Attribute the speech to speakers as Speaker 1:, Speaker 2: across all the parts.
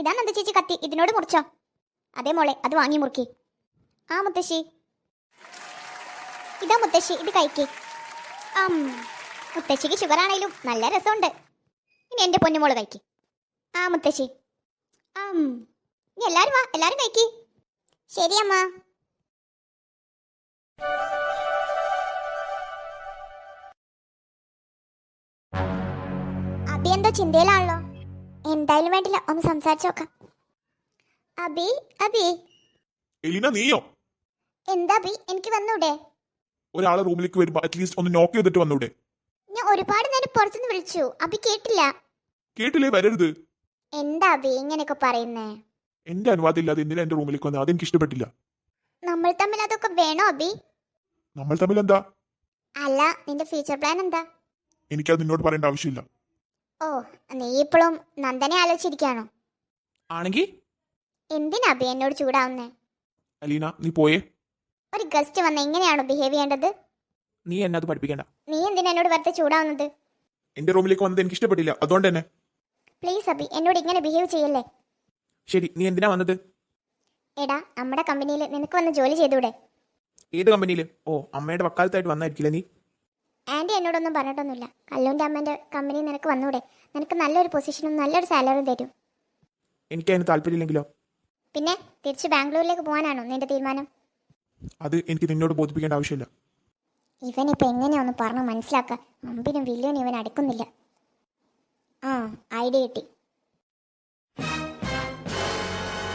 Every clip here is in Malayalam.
Speaker 1: ഇതാ നന്ദ ചേച്ചി കത്തി. ഇതിനോട് മുറിച്ചോ. അതേ മോളെ അത് വാങ്ങി മുറുക്കി. ആ മുത്തശ്ശി. ഇതാ മുത്തശ്ശി ഇത് കഴിക്ക്. ആം മുത്തശ്ശിക്ക് ഷുഗർ ആണേലും നല്ല രസമുണ്ട്. ഇനി എന്റെ പൊന്നുമോൾ കഴിക്ക്. ആ മുത്തശ്ശി. ആം ഇനി എല്ലാരും വാ എല്ലാരും കഴിക്ക്. ശരിയമ്മ എന്തോ ചിന്തയിലാണല്ലോ. എന്തായാലും വേണ്ടില്ല. ഒന്ന് സംസാരിച്ചു നോക്കാം. അബി അബി.
Speaker 2: എലിന നീയോ?
Speaker 1: എന്താ അബി? എനിക്ക് വന്നൂടെ?
Speaker 2: ഒരാളെ റൂമിലേക്ക് വരുമ്പോ അറ്റ്ലീസ്റ്റ് ഒന്ന് നോക്ക് ചെയ്തിട്ട് വന്നൂടെ?
Speaker 1: ഞാൻ ഒരുപാട് നേരം പുറത്തുനിന്ന് വിളിച്ചു. അബി കേട്ടില്ല.
Speaker 2: കേട്ടില്ലേ? വരരുത്.
Speaker 1: എന്താ അബി ഇങ്ങനെയൊക്കെ പറയുന്നേ?
Speaker 2: എന്റെ അനുവാദം ഇല്ലാതെ എന്തിനാ എന്റെ റൂമിലേക്ക് വന്നത് അതെനിക്ക് ഇഷ്ടപ്പെട്ടില്ല.
Speaker 1: നമ്മൾ തമ്മിൽ അതൊക്കെ വേണോ അബി?
Speaker 2: നമ്മൾ തമ്മിൽ എന്താ?
Speaker 1: അല്ല നിന്റെ ഫ്യൂച്ചർ പ്ലാൻ എന്താ?
Speaker 2: എനിക്കത് നിന്നോട് പറയേണ്ട ആവശ്യമില്ല.
Speaker 1: ഓ നീ ഇപ്പോഴും നന്ദനെ ആലോചിച്ചിരിക്കാണോ
Speaker 2: ആണെങ്കിൽ
Speaker 1: എന്തിനാ അഭി എന്നോട് ചൂടാവുന്നേ?
Speaker 2: അലീന നീ പോയേ.
Speaker 1: ഒരു ഗസ്റ്റ് വന്ന എങ്ങനെയാണോ ബിഹേവ് ചെയ്യേണ്ടത്?
Speaker 2: നീ എന്നെ അത് പഠിപ്പിക്കണ്ട.
Speaker 1: നീ എന്തിനാ എന്നോട് വെറുതെ ചൂടാവുന്നത്?
Speaker 2: എന്റെ റൂമിലേക്ക് വന്നത് എനിക്ക് ഇഷ്ടപ്പെട്ടില്ല. അതുകൊണ്ട് തന്നെ.
Speaker 1: പ്ലീസ് അബി എന്നോട് ഇങ്ങനെ ബിഹേവ് ചെയ്യല്ലേ?
Speaker 2: ശരി നീ എന്തിനാ വന്നത്?
Speaker 1: എടാ നമ്മുടെ കമ്പനിയിൽ നിനക്ക് വന്ന് ജോലി ചെയ്തൂടെ?
Speaker 2: ഏത് കമ്പനിയിൽ ഓ അമ്മയുടെ വക്കാലത്തായിട്ട് വന്നായിരിക്കില്ല നീ?
Speaker 1: ആന്റി എന്നോടൊന്നും പറഞ്ഞിട്ടൊന്നുമില്ല. കല്ലൂന്റെ അമ്മേന്റെ കമ്പനി നിനക്ക് വന്നൂടെ. നിനക്ക് നല്ലൊരു പൊസിഷനും നല്ലൊരു സാലറിയും തരും.
Speaker 2: എനിക്ക് അതിന് താല്പര്യമില്ലെങ്കിലോ?
Speaker 1: പിന്നെ തിരിച്ച് ബാംഗ്ലൂരിലേക്ക് പോകാനാണോ നിന്റെ തീരുമാനം?
Speaker 2: അത് എനിക്ക് നിന്നോട് ബോധിപ്പിക്കേണ്ട ആവശ്യമില്ല.
Speaker 1: ഇവനിപ്പോൾ എങ്ങനെയാന്ന് പറഞ്ഞു മനസ്സിലാക്കുക അമ്പിനും വില്ലുവിനും ഇവൻ അടുക്കുന്നില്ല. ആ ഐഡിയ കിട്ടി.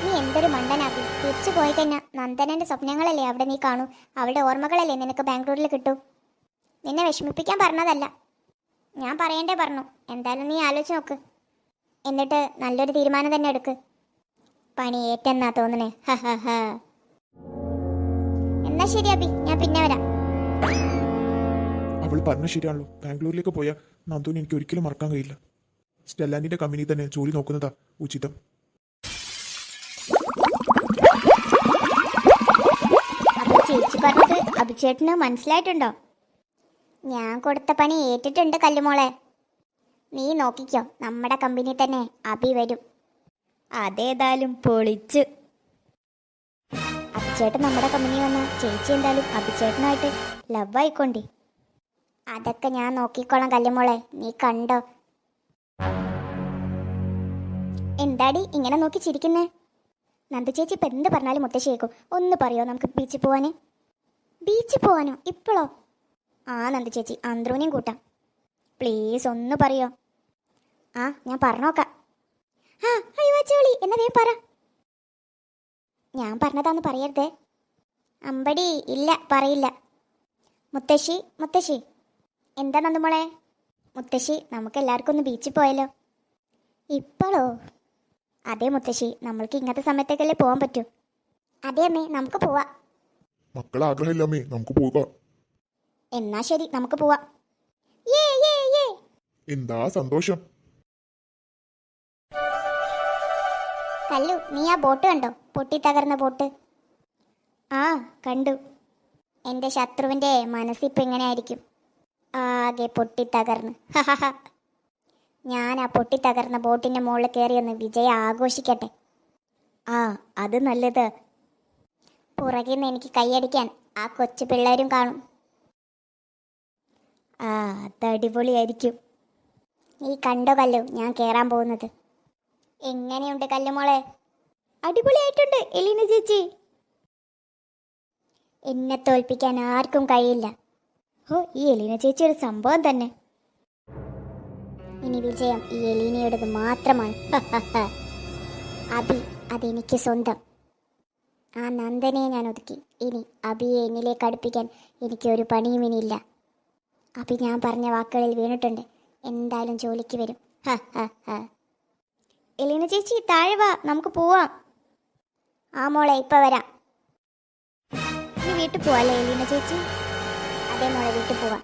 Speaker 1: നീ എന്തൊരു മണ്ടനാക്കി തിരിച്ചു പോയി കഴിഞ്ഞാൽ നന്ദനന്റെ സ്വപ്നങ്ങളല്ലേ അവിടെ നീ കാണൂ. അവളുടെ ഓർമ്മകളല്ലേ നിനക്ക് ബാംഗ്ലൂരിൽ കിട്ടൂ. നിന്നെ വിഷമിപ്പിക്കാൻ പറഞ്ഞതല്ല. ഞാൻ പറയണ്ടേ പറഞ്ഞു. എന്തായാലും നീ ആലോചിച്ച് നോക്ക്. എന്നിട്ട് നല്ലൊരു തീരുമാനം തന്നെ എടുക്ക്. പണി ഏറ്റെന്നാ തോന്നണേ. ഹ ഹ ഹ. എന്നാ ശരി അബി ഞാൻ പിന്നെ വരാം.
Speaker 2: അവൾ പറഞ്ഞ ശരിയാണല്ലോ. ബാംഗ്ലൂരിലേക്ക് പോയാൽ നന്ദുവിന് എനിക്ക് ഒരിക്കലും മറക്കാൻ കഴിയില്ല. സ്റ്റെല്ലാൻഡിന്റെ കമ്പനി തന്നെ ജോലി നോക്കുന്നതാ ഉചിതം.
Speaker 1: ചേച്ചി പറഞ്ഞത് അഭിചേട്ടന് മനസ്സിലായിട്ടുണ്ടോ? ഞാൻ കൊടുത്ത പണി ഏറ്റിട്ടുണ്ട് കല്ലുമോളെ. നീ നോക്കിക്കോ നമ്മുടെ കമ്പനി തന്നെ അഭി വരും. അതേതായാലും പൊളിച്ച്. അഭിചേട്ടൻ നമ്മുടെ കമ്പനി വന്ന ചേച്ചി എന്തായാലും അഭിചേട്ടനായിട്ട് ലവ് ആയിക്കൊണ്ടി. അതൊക്കെ ഞാൻ നോക്കിക്കോളാം കല്ലുമോളെ നീ കണ്ടോ? എന്താടി ഇങ്ങനെ നോക്കി ചിരിക്കുന്നേ? നന്ദു ചേച്ചി ഇപ്പം എന്ത് പറഞ്ഞാലും മുത്തശ്ശേക്കും ഒന്ന് പറയോ നമുക്ക് ബീച്ചിൽ പോവാന്? ബീച്ചിൽ പോവാനോ? ഇപ്പോഴോ? ആ നന്ദ ചേച്ചി. അന്ത്രൂനെയും കൂട്ടാം. പ്ലീസ് ഒന്ന് പറയോ? ആ ഞാൻ പറഞ്ഞോക്കാം. ആ പറ. ഞാൻ പറഞ്ഞതാന്ന് പറയരുതേ. അമ്പടി ഇല്ല പറയില്ല. മുത്തശ്ശി മുത്തശ്ശി. എന്താ നന്ദുമോളെ? മുത്തശ്ശി നമുക്ക് എല്ലാവർക്കും ഒന്ന് ബീച്ചിൽ പോയാലോ? ഇപ്പോഴോ അതെ മുത്തശ്ശി നമ്മൾക്ക് ഇങ്ങനത്തെ സമയത്തേക്കല്ലേ പോകാൻ പറ്റൂ. അതെ അമ്മേ നമുക്ക് പോവാം.
Speaker 2: മക്കളെ ആഗ്രഹമില്ല അമ്മേ. നമുക്ക് പോകാം.
Speaker 1: എന്നാ ശരി നമുക്ക് പോവാം.
Speaker 2: എന്താ സന്തോഷം?
Speaker 1: കല്ലു നീ ആ ബോട്ട് കണ്ടോ? പൊട്ടി തകർന്ന ബോട്ട്. ആ കണ്ടു. എന്റെ ശത്രുവിന്റെ മനസ്സിപ്പോൾ എങ്ങനെയായിരിക്കും ആകെ പൊട്ടി തകർന്ന് ഹഹഹ. ഞാൻ ആ പൊട്ടി തകർന്ന ബോട്ടിന്റെ മുകളിൽ കയറി ഒന്ന് വിജയം ആഘോഷിക്കട്ടെ. ആ അത് നല്ലത്. പുറകിൽ നിന്ന് എനിക്ക് കൈയടിക്കാൻ ആ കൊച്ചു പിള്ളേരും കാണും. ആ അത് അടിപൊളിയായിരിക്കും. ഈ കണ്ടോ കല്ലു ഞാൻ കയറാൻ പോകുന്നത്. എങ്ങനെയുണ്ട് കല്ലുമോളെ അടിപൊളിയായിട്ടുണ്ട് എലീന ചേച്ചി. എന്നെ തോൽപ്പിക്കാൻ ആർക്കും കഴിയില്ല. ഓ ഈ എലീന ചേച്ചി ഒരു സംഭവം തന്നെ. ഇനി വിജയം ഈ എലീനയുടേത് മാത്രമാണ്. അബി അതെനിക്ക് സ്വന്തം. ആ നന്ദനെ ഞാൻ ഒതുക്കി. ഇനി അബിയെ എന്നിലേക്ക് അടുപ്പിക്കാൻ എനിക്ക് ഒരു പണിയും ഇനിയില്ല അബി ഞാൻ പറഞ്ഞ വാക്കുകളിൽ വീണിട്ടുണ്ട്. എന്തായാലും ജോലിക്ക് വരും. എലീന ചേച്ചി താഴെ വാ. നമുക്ക് പോവാം. ആ മോളെ ഇപ്പൊ വരാം. ഇനി വീട്ടിൽ പോവാല്ലേ എലീന ചേച്ചി? അതേ മോളെ വീട്ടിൽ പോവാം.